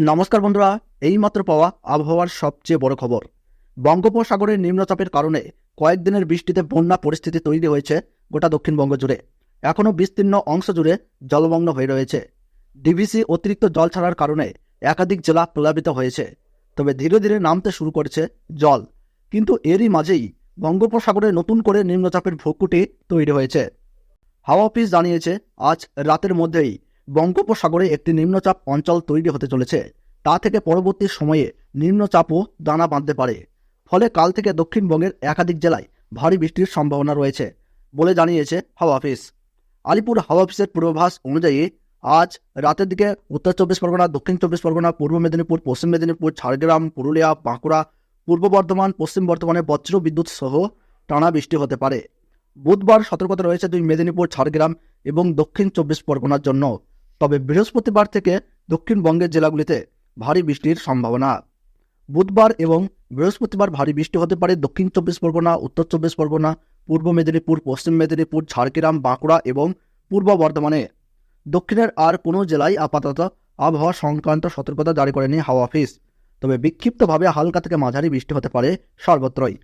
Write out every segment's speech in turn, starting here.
নমস্কার বন্ধুরা, এইমাত্র পাওয়া আবহাওয়ার সবচেয়ে বড় খবর। বঙ্গোপসাগরের নিম্নচাপের কারণে কয়েকদিনের বৃষ্টিতে বন্যা পরিস্থিতি তৈরি হয়েছে গোটা দক্ষিণবঙ্গ জুড়ে। এখনও বিস্তীর্ণ অংশ জুড়ে জলমগ্ন হয়ে রয়েছে। ডিভিসি অতিরিক্ত জল ছাড়ার কারণে একাধিক জেলা প্লাবিত হয়েছে। তবে ধীরে ধীরে নামতে শুরু করেছে জল। কিন্তু এরই মাঝেই বঙ্গোপসাগরে নতুন করে নিম্নচাপের ভ্রকুটি তৈরি হয়েছে। হাওয়া অফিস জানিয়েছে, আজ রাতের মধ্যেই বঙ্গোপসাগরে একটি নিম্নচাপ অঞ্চল তৈরি হতে চলেছে। তা থেকে পরবর্তী সময়ে নিম্নচাপও দানা বাঁধতে পারে। ফলে কাল থেকে দক্ষিণবঙ্গের একাধিক জেলায় ভারী বৃষ্টির সম্ভাবনা রয়েছে বলে জানিয়েছে হাওয়া অফিস। আলিপুর হাওয়া অফিসের পূর্বাভাস অনুযায়ী আজ রাতের দিকে উত্তর চব্বিশ পরগনা, দক্ষিণ চব্বিশ পরগনা, পূর্ব মেদিনীপুর, পশ্চিম মেদিনীপুর, ঝাড়গ্রাম, পুরুলিয়া, বাঁকুড়া, পূর্ব বর্ধমান, পশ্চিম বর্ধমানে বজ্র বিদ্যুৎ সহ টানা বৃষ্টি হতে পারে। বুধবার সতর্কতা রয়েছে দুই মেদিনীপুর, ঝাড়গ্রাম এবং দক্ষিণ চব্বিশ পরগনার জন্য। তবে বৃহস্পতিবার থেকে দক্ষিণবঙ্গের জেলাগুলিতে ভারী বৃষ্টির সম্ভাবনা। বুধবার এবং বৃহস্পতিবার ভারী বৃষ্টি হতে পারে দক্ষিণ চব্বিশ পরগনা, উত্তর চব্বিশ পরগনা, পূর্ব মেদিনীপুর, পশ্চিম মেদিনীপুর, ঝাড়গ্রাম, বাঁকুড়া এবং পূর্ব বর্ধমানে। দক্ষিণের আর কোনো জেলায় আপাতত আবহাওয়া সংক্রান্ত সতর্কতা জারি করেনি হাওয়া অফিস। তবে বিক্ষিপ্তভাবে হালকা থেকে মাঝারি বৃষ্টি হতে পারে সর্বত্রই।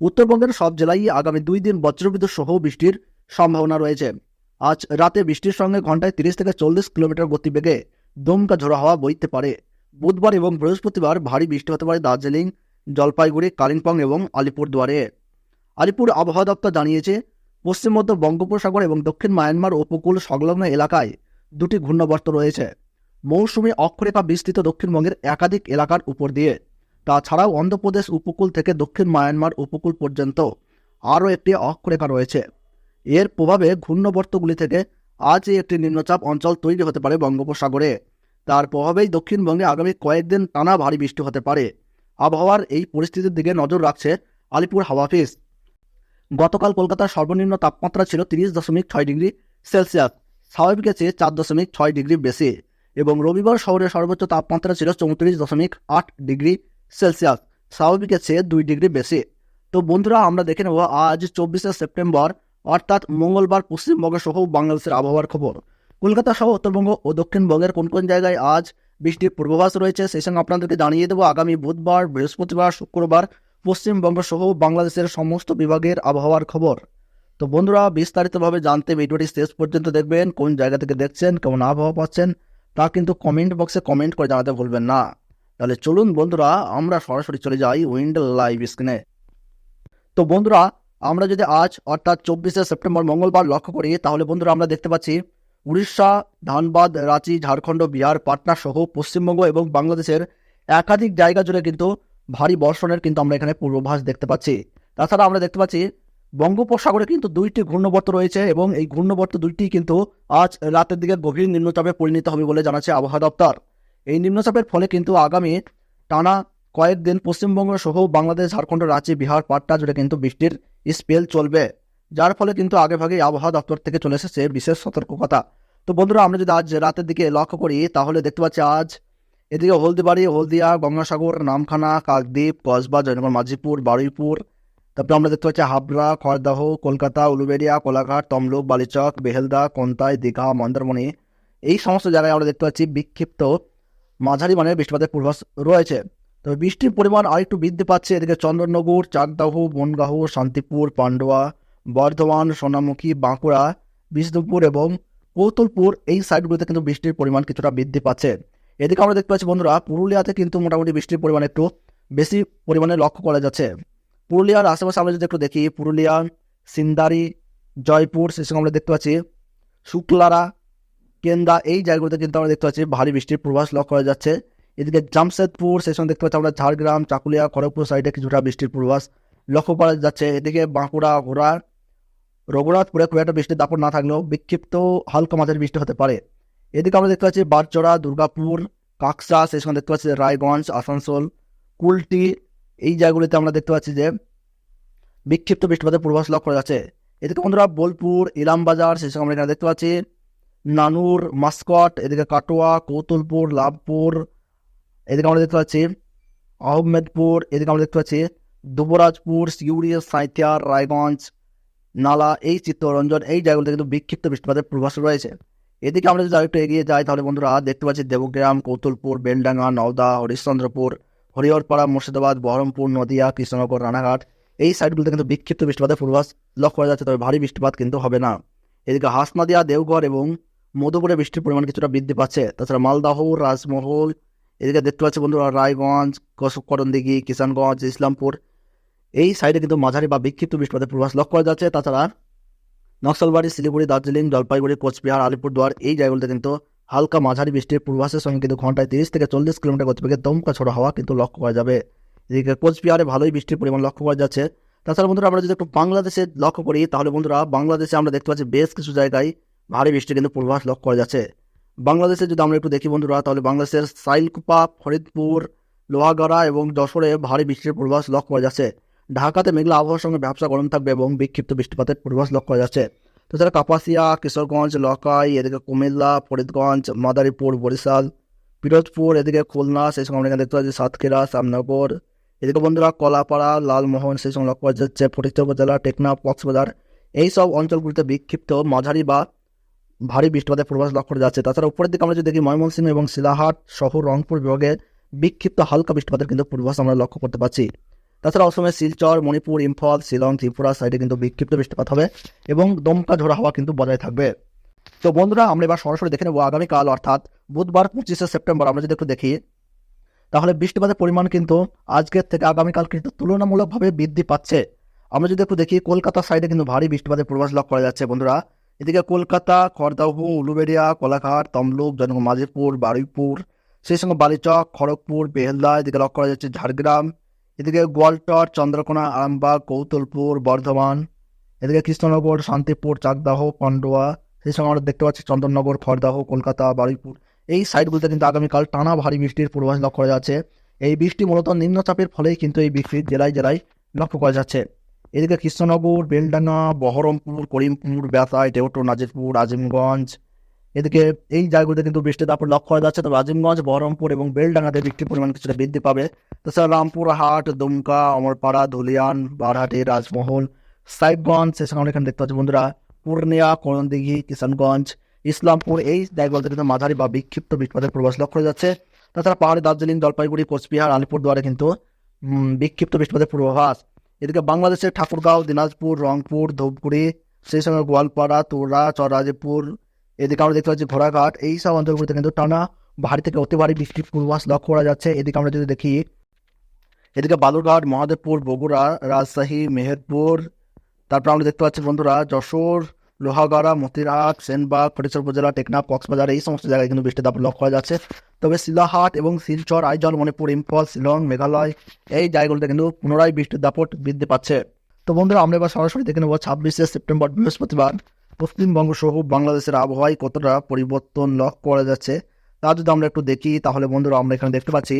উত্তরবঙ্গের সব জেলায় আগামী দুই দিন বজ্রবিদ্যুৎ সহ বৃষ্টির সম্ভাবনা রয়েছে। আজ রাতে বৃষ্টির সঙ্গে ঘন্টায় তিরিশ থেকে চল্লিশ কিলোমিটার গতিবেগে দমকা ঝোড়ো হওয়া বইতে পারে। বুধবার এবং বৃহস্পতিবার ভারী বৃষ্টি হতে পারে দার্জিলিং, জলপাইগুড়ি, কালিম্পং এবং আলিপুরদুয়ারে। আলিপুর আবহাওয়া দপ্তর জানিয়েছে, পশ্চিম মধ্য বঙ্গোপসাগর এবং দক্ষিণ মায়ানমার উপকূল সংলগ্ন এলাকায় দুটি ঘূর্ণবর্ত রয়েছে। মৌসুমী অক্ষরেখা বিস্তৃত দক্ষিণবঙ্গের একাধিক এলাকার উপর দিয়ে। তাছাড়াও অন্ধ্রপ্রদেশ উপকূল থেকে দক্ষিণ মায়ানমার উপকূল পর্যন্ত আরও একটি অক্ষরেখা রয়েছে। এর প্রভাবে ঘূর্ণবর্তগুলি থেকে আজই একটি নিম্নচাপ অঞ্চল তৈরি হতে পারে বঙ্গোপসাগরে। তার প্রভাবেই দক্ষিণবঙ্গে আগামী কয়েকদিন টানা ভারী বৃষ্টি হতে পারে। আবহাওয়ার এই পরিস্থিতির দিকে নজর রাখছে আলিপুর হাওয়া অফিস। গতকাল কলকাতার সর্বনিম্ন তাপমাত্রা ছিল তিরিশ দশমিক ছয় ডিগ্রি সেলসিয়াস, স্বাভাবিকের চেয়ে চার দশমিক ছয় ডিগ্রি বেশি এবং রবিবার শহরের সর্বোচ্চ তাপমাত্রা ছিল চৌত্রিশ দশমিক আট ডিগ্রি সেলসিয়াস, স্বাভাবিকের চেয়ে দুই ডিগ্রি বেশি। তো বন্ধুরা, আমরা দেখে নেব আজ চব্বিশে সেপ্টেম্বর অর্থাৎ মঙ্গলবার পশ্চিমবঙ্গ সহ বাংলাদেশের আবহাওয়ার খবর। কলকাতা সহ উত্তরবঙ্গ ও দক্ষিণবঙ্গের কোন কোন জায়গায় আজ বৃষ্টির পূর্বাভাস রয়েছে সেই সঙ্গে আপনাদেরকে জানিয়ে দেবো, আগামী বুধবার, বৃহস্পতিবার, শুক্রবার পশ্চিমবঙ্গ সহ বাংলাদেশের সমস্ত বিভাগের আবহাওয়ার খবর। তো বন্ধুরা, বিস্তারিতভাবে জানতে ভিডিওটি শেষ পর্যন্ত দেখবেন, কোন জায়গা থেকে দেখছেন, কেমন আবহাওয়া পাচ্ছেন, তা কিন্তু কমেন্ট বক্সে কমেন্ট করে জানাতে ভুলবেন না। তাহলে চলুন বন্ধুরা, আমরা সরাসরি চলে যাই উইন্ড লাইভ স্ক্রিনে। তো বন্ধুরা আমরা যদি আজ, অর্থাৎ চব্বিশে সেপ্টেম্বর মঙ্গলবার লক্ষ্য করি, তাহলে বন্ধুরা আমরা দেখতে পাচ্ছি উড়িষ্যা, ধানবাদ, রাঁচি, ঝাড়খণ্ড, বিহার, পাটনা সহ পশ্চিমবঙ্গ এবং বাংলাদেশের একাধিক জায়গা জুড়ে কিন্তু ভারী বর্ষণের কিন্তু আমরা এখানে পূর্বাভাস দেখতে পাচ্ছি। তাছাড়া আমরা দেখতে পাচ্ছি বঙ্গোপসাগরে কিন্তু দুইটি ঘূর্ণবর্ত রয়েছে এবং এই ঘূর্ণবর্ত দুইটি কিন্তু আজ রাতের দিকে গভীর নিম্নচাপে পরিণত হবে বলে জানাচ্ছে আবহাওয়া দপ্তর। এই নিম্নচাপের ফলে কিন্তু আগামী টানা কয়েকদিন পশ্চিমবঙ্গ সহ বাংলাদেশ, ঝাড়খণ্ড, রাঁচি, বিহার, পাটনা জুড়ে কিন্তু বৃষ্টির স্পেল চলবে, যার ফলে কিন্তু আগেভাগেই আবহাওয়া দপ্তর থেকে চলে এসেছে বিশেষ সতর্কতা। তো বন্ধুরা, আমরা যদি আজ রাতের দিকে লক্ষ্য করি, তাহলে দেখতে পাচ্ছি আজ এদিকে হলদিবাড়ি, হলদিয়া, গঙ্গাসাগর, নামখানা, কাকদ্বীপ কসবা জয়নগর মাঝিপুর, বারুইপুর, তারপরে আমরা দেখতে পাচ্ছি হাবড়া, খড়দাহ, কলকাতা, উলুবেড়িয়া, কোলাঘাট, তমলুক, বালিচক, বেহেলদা, কন্তাই, দীঘা, মন্দারমণি, এই সমস্ত জায়গায় আমরা দেখতে পাচ্ছি বিক্ষিপ্ত মাঝারি মানের বৃষ্টিপাতের পূর্বাস রয়েছে। তবে বৃষ্টির পরিমাণ আরেকটু বৃদ্ধি পাচ্ছে। এদিকে চন্দননগর চাকদাহ বনগাহ, শান্তিপুর, পান্ডুয়া, বর্ধমান, সোনামুখী, বাঁকুড়া, বিষ্ণুপুর এবং কৌতলপুর এই সাইডগুলোতে কিন্তু বৃষ্টির পরিমাণ কিছুটা বৃদ্ধি পাচ্ছে। এদিকে আমরা দেখতে পাচ্ছি বন্ধুরা, পুরুলিয়াতে কিন্তু মোটামুটি বৃষ্টির পরিমাণ একটু বেশি পরিমাণে লক্ষ্য করা যাচ্ছে। পুরুলিয়ার আশেপাশে আমরা যদি একটু দেখি, পুরুলিয়া, সিন্দারি, জয়পুর সেসব আমরা দেখতে পাচ্ছি শুক্লারা, কেন্দা, এই জায়গাগুলোতে কিন্তু আমরা দেখতে পাচ্ছি ভারী বৃষ্টির পূর্বাভাস লক্ষ্য করা যাচ্ছে। এদিকে জামশেদপুর সেই সঙ্গে দেখতে পাচ্ছি আমরা, ঝাড়গ্রাম, চাকুলিয়া, খড়গপুর সাইডে কিছুটা বৃষ্টির পূর্বাস লক্ষ্য করা যাচ্ছে, এদিকে বাঁকুড়া ঘোড়া রঘুনাথপুরে খুব একটা বৃষ্টির দাপট না থাকলেও বিক্ষিপ্ত হালকা মাঝারি বৃষ্টি হতে পারে। এদিকে আমরা দেখতে পাচ্ছি বারচড়া দুর্গাপুর কাকসা সেই সঙ্গে দেখতে পাচ্ছি, রায়গঞ্জ, আসানসোল, কুলটি, এই জায়গাগুলিতে আমরা দেখতে পাচ্ছি যে বিক্ষিপ্ত বৃষ্টিপাতের পূর্বাভাস লক্ষ্য করা যাচ্ছে। এদিকে বন্ধুরা বোলপুর, ইলামবাজার সেই সঙ্গে আমরা এখানে দেখতে পাচ্ছি, নানুর, মাস্কট, এদিকে কাটোয়া, কৌতুলপুর, লাভপুর এদিকে আমরা দেখতে পাচ্ছি আহমেদপুর, এদিকে আমরা দেখতে পাচ্ছি দুবরাজপুর, সিউড়ি, সাঁইথিয়ার, রায়গঞ্জ, নালা, এই চিত্তরঞ্জন, এই জায়গাগুলোতে কিন্তু বিক্ষিপ্ত বৃষ্টিপাতের পূর্বাভাস রয়েছে। এদিকে আমরা যদি আরেকটু এগিয়ে যাই, তাহলে বন্ধুরা দেখতে পাচ্ছি দেবগ্রাম, কৌতুলপুর, বেলডাঙ্গা, নওদা, হরিশ্চন্দ্রপুর, হরিহরপাড়া, মুর্শিদাবাদ, বহরমপুর, নদিয়া, কৃষ্ণনগর, রানাঘাট, এই সাইডগুলোতে কিন্তু বিক্ষিপ্ত বৃষ্টিপাতের পূর্বাভাস লক্ষ্য করা যাচ্ছে, তবে ভারী বৃষ্টিপাত কিন্তু হবে না। এদিকে হাসনাদিয়া, দেওঘর এবং মধুপুরে বৃষ্টির পরিমাণ কিছুটা বৃদ্ধি পাচ্ছে। তাছাড়া মালদাহ, রাজমহল এদিকে দেখতে পাচ্ছি বন্ধুরা, রায়গঞ্জ করণদিঘি কিষানগঞ্জ, ইসলামপুর। এই সাইডে কিন্তু মাঝারি বা বিক্ষিপ্ত বৃষ্টিপাতের পূর্বাভাস লক্ষ্য করা যাচ্ছে। তাছাড়া নকশালবাড়ি, শিলিগুড়ি, দার্জিলিং, জলপাইগুড়ি, কোচবিহার, আলিপুরদুয়ার এই জায়গাগুলোতে কিন্তু হালকা মাঝারি বৃষ্টির পূর্বাসের সঙ্গে কিন্তু ঘন্টায় তিরিশ থেকে চল্লিশ কিলোমিটার গতিবেগে দমকা ছোড়া হওয়া কিন্তু লক্ষ্য করা যাবে। এদিকে কোচবিহারে ভালোই বৃষ্টির পরিমাণ লক্ষ্য করা যাচ্ছে। তাছাড়া বন্ধুরা, আমরা যদি একটু বাংলাদেশে লক্ষ্য করি, তাহলে বন্ধুরা, বাংলাদেশে আমরা দেখতে পাচ্ছি বেশ কিছু জায়গায় ভারী বৃষ্টি কিন্তু পূর্বাভাস লক্ষ্য করা যাচ্ছে। বাংলাদেশে যদি আমরা একটু দেখি বন্ধুরা, তাহলে বাংলাদেশের সাইলকুপা, ফরিদপুর, লোহাগাড়া এবং যশোরে ভারী বৃষ্টির পূর্বাভাস লক্ষ্য করা যাচ্ছে। ঢাকাতে মেঘলা আবহাওয়ার সঙ্গে ব্যবসা গরম থাকবে এবং বিক্ষিপ্ত বৃষ্টিপাতের পূর্বাভাস লক্ষ্য করা যাচ্ছে। তাছাড়া কাপাসিয়া, কিশোরগঞ্জ, লকাই, এদিকে কুমিল্লা, ফরিদগঞ্জ, মাদারীপুর, বরিশাল, পিরোজপুর, এদিকে খুলনা, সেই সঙ্গে আমরা এখানে দেখতে পাচ্ছি সাতক্ষীরা, শ্যামনগর, এদিকে বন্ধুরা কলাপাড়া, লালমোহন, সেই সঙ্গে লক্ষ্য করা যাচ্ছে ফটিকচর উপজেলা, টেকনাফ, কক্সবাজার। এই সব অঞ্চলগুলিতে বিক্ষিপ্ত মাঝারি বা ভারী বৃষ্টিপাতের পূর্বাভাস লক্ষ্য করা যাচ্ছে। তাছাড়া উপরের দিকে আমরা যদি দেখি, ময়মনসিংহ এবং শিলাহাট শহর, রংপুর বিভাগে বিক্ষিপ্ত হালকা বৃষ্টিপাতের কিন্তু পূর্বাভাস আমরা লক্ষ্য করতে পারছি। তাছাড়া অসমের শিলচর, মণিপুর, ইম্ফল, শিলং, ত্রিপুরা সাইডে কিন্তু বিক্ষিপ্ত বৃষ্টিপাত হবে এবং দমকা ঝোড়া হাওয়া কিন্তু বজায় থাকবে। তো বন্ধুরা, আমরা এবার সরাসরি দেখে নেব আগামীকাল, অর্থাৎ বুধবার পঁচিশে সেপ্টেম্বর। আমরা যদি একটু দেখি, তাহলে বৃষ্টিপাতের পরিমাণ কিন্তু আজকের থেকে আগামীকাল কিন্তু তুলনামূলকভাবে বৃদ্ধি পাচ্ছে। আমরা যদি একটু দেখি, কলকাতা সাইডে কিন্তু ভারী বৃষ্টিপাতের পূর্বাভাস লক্ষ্য করা যাচ্ছে বন্ধুরা। এদিকে কলকাতা খড়দাহ উলুবেড়িয়া, কোলাঘাট, তমলুক জনক মাঝিপুর বারুইপুর, সেই সঙ্গে বালিচক, খড়গপুর বেহেলদা এদিকে লক্ষ্য করা যাচ্ছে ঝাড়গ্রাম, এদিকে গোয়ালটর, চন্দ্রকোনা, আরামবাগ, কৌতলপুর, বর্ধমান, এদিকে কৃষ্ণনগর, শান্তিপুর, চাকদাহ, পান্ডুয়া, সেই সঙ্গে আমরা দেখতে পাচ্ছি চন্দননগর খড়দাহ কলকাতা, বারুইপুর। এই সাইডগুলোতে কিন্তু আগামীকাল টানা ভারী বৃষ্টির পূর্বাভাস লক্ষ্য করা যাচ্ছে। এই বৃষ্টি মূলত নিম্নচাপের ফলেই কিন্তু এই বৃষ্টি জেলায় জেলায় লক্ষ্য করা যাচ্ছে। এদিকে কৃষ্ণনগর, বেলডাঙ্গা, বহরমপুর, করিমপুর বেতাই টেউটো নাজিরপুর, আজিমগঞ্জ। এদিকে এই জায়গাগুলোতে কিন্তু বৃষ্টির দাপট লক্ষ্য করা যাচ্ছে। তবে আজিমগঞ্জ, বহরমপুর এবং বেলডাঙ্গাতে বৃষ্টির পরিমাণ কিছুটা বৃদ্ধি পাবে। তাছাড়া রামপুরহাট দুমকা, অমরপাড়া, ধুলিয়ান, বারহাটি, রাজমহল, সাহেবগঞ্জ, সে সঙ্গে এখানে দেখতে পাচ্ছি বন্ধুরা, পূর্ণিয়া, করণদিঘি, কিষানগঞ্জ, ইসলামপুর, এই জায়গাগুলোতে কিন্তু মাঝারি বা বিক্ষিপ্ত বৃষ্টিপাতের পূর্বাস লক্ষ্য করা যাচ্ছে। তাছাড়া পাহাড়ি দার্জিলিং, জলপাইগুড়ি, কোচবিহার, আলিপুরদুয়ারে কিন্তু বিক্ষিপ্ত বৃষ্টিপাতের পূর্বাভাস। এদিকে বাংলাদেশের ঠাকুরগাঁও, দিনাজপুর, রংপুর, ধূপগুড়ি সেই সঙ্গে গোয়ালপাড়া তোরা চরাজিপুর এদিকে আমরা দেখতে পাচ্ছি ঘোড়াঘাট, এই সব অঞ্চলগুলিতে কিন্তু টানা ভারী থেকে অতি ভারী বৃষ্টির পূর্বাস লক্ষ্য করা যাচ্ছে। এদিকে আমরা যদি দেখি, এদিকে বালুরঘাট, মহাদেবপুর, বগুড়া, রাজশাহী, মেহেরপুর, তারপর আমরা দেখতে পাচ্ছি বন্ধুরা যশোর লোহাগাড়া মতিরাট সেনবাগ ফটিকচর উপজেলা, টেকনাফ, কক্সবাজার, এই সমস্ত জায়গায় কিন্তু বৃষ্টির দাপট লক্ষ্য করা যাচ্ছে। তবে শিলাহাট এবং শিলচর, আইজল, মণিপুর, ইম্ফল, শিলং, মেঘালয়, এই জায়গাগুলোতে কিন্তু পুনরায় বৃষ্টির দাপট বৃদ্ধি পাচ্ছে। তো বন্ধুরা, আমরা এবার সরাসরি দেখে নেব ছাব্বিশে সেপ্টেম্বর বৃহস্পতিবার পশ্চিমবঙ্গ সহ বাংলাদেশের আবহাওয়ায় কতটা পরিবর্তন লক্ষ্য করা যাচ্ছে, তা যদি আমরা একটু দেখি, তাহলে বন্ধুরা, আমরা এখানে দেখতে পাচ্ছি,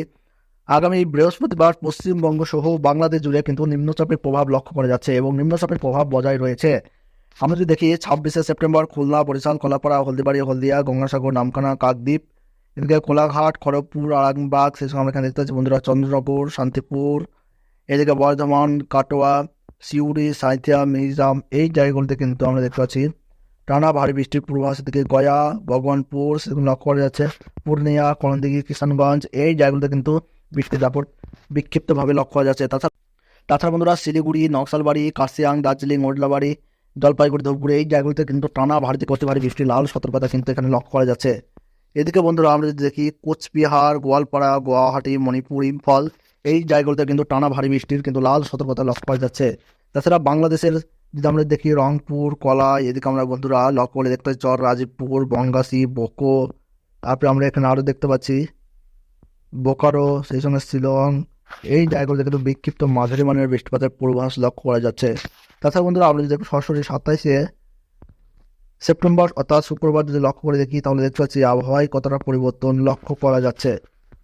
আগামী বৃহস্পতিবার পশ্চিমবঙ্গ সহ বাংলাদেশ জুড়ে কিন্তু নিম্নচাপের প্রভাব লক্ষ্য করা যাচ্ছে এবং নিম্নচাপের প্রভাব বজায় রয়েছে। আমরা যদি দেখি, ছাব্বিশে সেপ্টেম্বর খুলনা বরিশাল, কলাপাড়া, হলদিবাড়ি, হলদিয়া, গঙ্গাসাগর, নামখানা, কাকদ্বীপ, এদিকে কোলাঘাট, খড়গপুর, আরামবাগ সময় আমরা এখানে দেখতে পাচ্ছি। বন্ধুরা চন্দ্রনগর শান্তিপুর, এদিকে বর্ধমান, কাটোয়া, সিউড়ি, সাঁইথিয়া, মিজোরাম, এই জায়গাগুলোতে কিন্তু আমরা দেখতে পাচ্ছি টানা ভারী বৃষ্টির পূর্বাভাস। থেকে গয়া, ভগবানপুর, সেগুলো লক্ষ্য করা যাচ্ছে। পূর্ণিয়া করণদিঘি কিষানগঞ্জ, এই জায়গাগুলোতে কিন্তু বৃষ্টির দাপট বিক্ষিপ্তভাবে লক্ষ্য করা যাচ্ছে। তাছাড়া তাছাড়া বন্ধুরা শিলিগুড়ি, নকশালবাড়ি কাশিয়াং দার্জিলিং, ওডলাবাড়ি জলপাইগুড়ি ধূপগুড়ি এই জায়গাগুলোতে কিন্তু টানা ভারী থেকে অতি ভারী বৃষ্টির লাল সতর্কতা কিন্তু এখানে লক্ষ্য করা যাচ্ছে। এদিকে বন্ধুরা, আমরা যদি দেখি, কোচবিহার, গোয়ালপাড়া, গুয়াহাটি, মণিপুর, ইম্ফল, এই জায়গাগুলোতে কিন্তু টানা ভারী বৃষ্টির কিন্তু লাল সতর্কতা লক্ষ্য করা যাচ্ছে। তাছাড়া বাংলাদেশের যদি আমরা দেখি, রংপুর, কলা, এদিকে আমরা বন্ধুরা লক্ষ্য করে দেখতে পাচ্ছি, চর, রাজীবপুর, বনগাছি, বোকো, তারপরে আমরা এখানে আরও দেখতে পাচ্ছি, বোকারো, সেই সঙ্গে শিলং এই জায়গাগুলোতে কিন্তু বিক্ষিপ্ত মাঝারি মানের বৃষ্টিপাতের পূর্বাভাস লক্ষ্য করা যাচ্ছে। তাছাড়া বন্ধুরা, আমরা যদি সরাসরি সাতাইশে সেপ্টেম্বর অর্থাৎ শুক্রবার যদি লক্ষ্য করে দেখি, তাহলে দেখতে পাচ্ছি আবহাওয়ায় কতটা পরিবর্তন লক্ষ্য করা যাচ্ছে।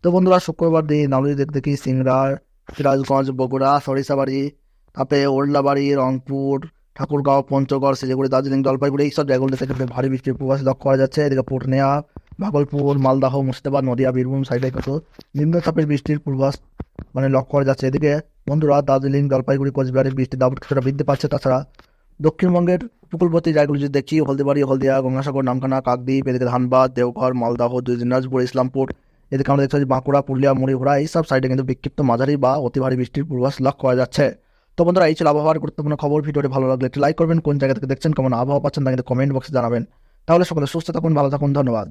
তো বন্ধুরা, শুক্রবার দিন আমরা যদি দেখতে দেখি সিংড়ার সিরাজগঞ্জ, বগুড়া, সরিষাবাড়ি, তারপরে ওল্লাবাড়ি, রংপুর, ঠাকুরগাঁও, পঞ্চগড়, শিলিগুড়ি, দার্জিলিং, জলপাইগুড়ি এইসব জায়গাগুলোতে থেকে ভারী বৃষ্টির পূর্বাভাস লক্ষ্য করা যাচ্ছে। এদিকে পূর্ণিয়া ভাগলপুর, মালদাহ, মুর্শিদাবাদ, নদিয়া, বীরভূম সাইডে কিন্তু নিম্নচাপের বৃষ্টির পূর্বাভাস মানে লক্ষ্য করা যাচ্ছে। এদিকে বন্ধুরা, দার্জিলিং, জলপাইগুড়ি কোচবিহারের বৃষ্টির দাপট কিছুটা বৃদ্ধি পাচ্ছে। তাছাড়া দক্ষিণবঙ্গের উপকূলবর্তী জায়গাগুলি যদি দেখি হলদিবাড়ি, হলদিয়া, গঙ্গাসাগর, নামখানা, কাকদ্বীপ, এদিকে ধানবাদ, দেওঘর, মালদাহ দিনাজপুর, ইসলামপুর, এদিকে আমরা দেখতে পাচ্ছি বাঁকুড়া, পুরুলিয়া মুড়িঘোড়া এইসব সাইডে কিন্তু বিক্ষিপ্ত মাঝারি বা অতি ভারী বৃষ্টির পূর্বাভাস লক্ষ্য করা যাচ্ছে। তো বন্ধুরা, এই ছিল আবহাওয়ার গুরুত্বপূর্ণ খবর। ভিডিওটি ভালো লাগলে একটি লাইক করবেন। কোন জায়গা থেকে দেখছেন, কেমন আবহাওয়া পাচ্ছেন, তা কিন্তু কমেন্ট বক্সে জানাবেন। তাহলে সকলে সুস্থ থাকুন, ভালো থাকুন, ধন্যবাদ।